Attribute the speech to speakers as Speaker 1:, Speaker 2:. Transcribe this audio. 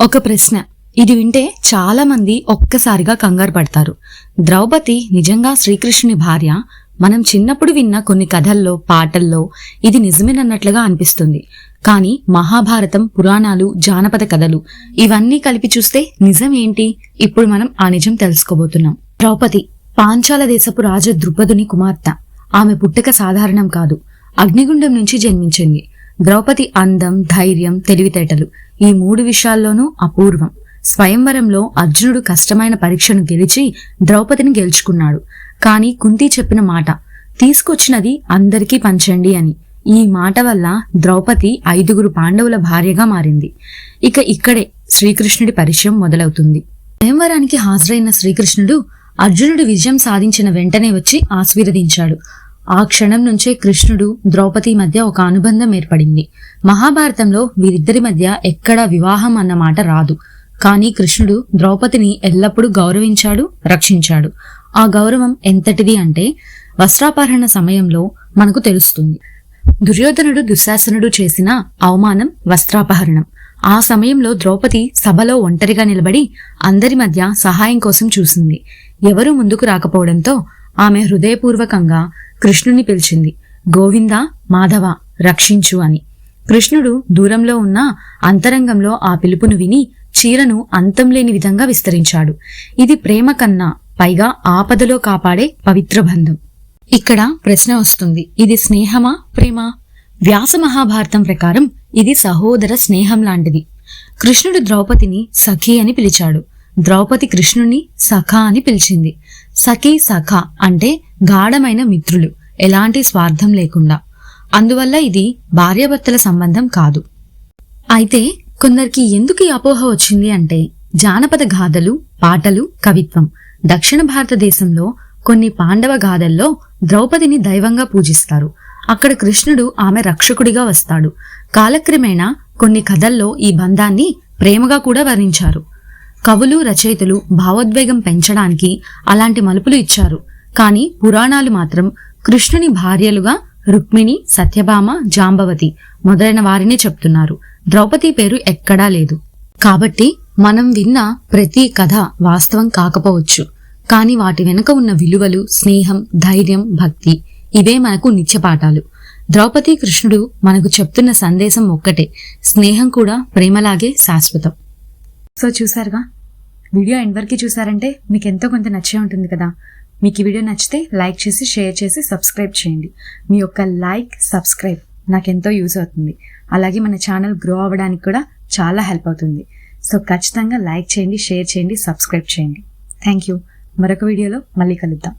Speaker 1: ఒక ప్రశ్న. ఇది వింటే చాలా మంది ఒక్కసారిగా కంగారు పడతారు. ద్రౌపది నిజంగా శ్రీకృష్ణుని భార్య? మనం చిన్నప్పుడు విన్న కొన్ని కథల్లో పాటల్లో ఇది నిజమేనన్నట్లుగా అనిపిస్తుంది. కానీ మహాభారతం పురాణాలు జానపద కథలు ఇవన్నీ కలిపి చూస్తే నిజం ఏంటి? ఇప్పుడు మనం ఆ నిజం తెలుసుకోబోతున్నాం. ద్రౌపది పాంచాల దేశపు రాజు ద్రుపదుని కుమార్తె. ఆమె పుట్టక సాధారణం కాదు. అగ్నిగుండం నుంచి జన్మించింది. ద్రౌపది అందం ధైర్యం తెలివితేటలు ఈ మూడు విషయాల్లోనూ అపూర్వం. స్వయంవరంలో అర్జునుడు కష్టమైన పరీక్షను గెలిచి ద్రౌపదిని గెలుచుకున్నాడు. కాని కుంతి చెప్పిన మాట తీసుకొచ్చినది అందరికీ పంచండి అని. ఈ మాట వల్ల ద్రౌపది ఐదుగురు పాండవుల భార్యగా మారింది. ఇక ఇక్కడే శ్రీకృష్ణుడి పరిచయం మొదలవుతుంది. స్వయంవరానికి హాజరైన శ్రీకృష్ణుడు అర్జునుడు విజయం సాధించిన వెంటనే వచ్చి ఆశీర్వదించాడు. ఆ క్షణం నుంచే కృష్ణుడు ద్రౌపది మధ్య ఒక అనుబంధం ఏర్పడింది. మహాభారతంలో వీరిద్దరి మధ్య ఎక్కడా వివాహం అన్న మాట రాదు. కానీ కృష్ణుడు ద్రౌపదిని ఎల్లప్పుడూ గౌరవించాడు రక్షించాడు. ఆ గౌరవం ఎంతటిది అంటే వస్త్రాపహరణ సమయంలో మనకు తెలుస్తుంది. దుర్యోధనుడు దుశ్శాసనుడు చేసిన అవమానం వస్త్రాపహరణం. ఆ సమయంలో ద్రౌపది సభలో ఒంటరిగా నిలబడి అందరి మధ్య సహాయం కోసం చూసింది. ఎవరూ ముందుకు రాకపోవడంతో ఆమె హృదయపూర్వకంగా కృష్ణుని పిలిచింది గోవింద మాధవ రక్షించు అని. కృష్ణుడు దూరంలో ఉన్న అంతరంగంలో ఆ పిలుపును విని చీరను అంతం లేని విధంగా విస్తరించాడు. ఇది ప్రేమ కన్నా పైగా ఆపదలో కాపాడే పవిత్ర బంధం. ఇక్కడ ప్రశ్న వస్తుంది ఇది స్నేహమా ప్రేమ? వ్యాస మహాభారతం ప్రకారం ఇది సహోదర స్నేహం లాంటిది. కృష్ణుడు ద్రౌపదిని సఖి అని పిలిచాడు. ద్రౌపది కృష్ణుని సఖ అని పిలిచింది. సఖి సఖ అంటే గాఢమైన మిత్రులు. ఎలాంటి స్వార్థం లేకుండా. అందువల్ల ఇది భార్యాభర్తల సంబంధం కాదు. అయితే కొందరికి ఎందుకు ఈ అపోహ వచ్చింది అంటే జానపద గాథలు పాటలు కవిత్వం. దక్షిణ భారతదేశంలో కొన్ని పాండవ గాథల్లో ద్రౌపదిని దైవంగా పూజిస్తారు. అక్కడ కృష్ణుడు ఆమె రక్షకుడిగా వస్తాడు. కాలక్రమేణా కొన్ని కథల్లో ఈ బంధాన్ని ప్రేమగా కూడా వర్ణించారు. కవులు రచయితలు భావోద్వేగం పెంచడానికి అలాంటి మలుపులు ఇచ్చారు. కానీ పురాణాలు మాత్రం కృష్ణుని భార్యలుగా రుక్మిణి సత్యభామ జాంబవతి మొదలైన వారినే చెప్తున్నారు. ద్రౌపది పేరు ఎక్కడా లేదు. కాబట్టి మనం విన్న ప్రతి కథ వాస్తవం కాకపోవచ్చు. కానీ వాటి వెనుక ఉన్న విలువలు స్నేహం ధైర్యం భక్తి ఇవే మనకు నిత్యపాఠాలు ద్రౌపది కృష్ణుడు మనకు చెప్తున్న సందేశం ఒక్కటే. స్నేహం కూడా ప్రేమలాగే శాశ్వతం. సో చూసారుగా? వీడియో ఎండ్ వరకు చూసారంటే మీకు ఎంతో కొంత నచ్చే ఉంటుంది కదా. మీకు ఈ వీడియో నచ్చితే లైక్ చేసి షేర్ చేసి సబ్స్క్రైబ్ చేయండి. మీ యొక్క లైక్ సబ్స్క్రైబ్ నాకు ఎంతో యూజ్ అవుతుంది. అలాగే మన ఛానల్ గ్రో అవ్వడానికి కూడా చాలా హెల్ప్ అవుతుంది. సో ఖచ్చితంగా లైక్ చేయండి షేర్ చేయండి సబ్స్క్రైబ్ చేయండి. Thank you. మరొక వీడియోలో మళ్ళీ కలుద్దాం.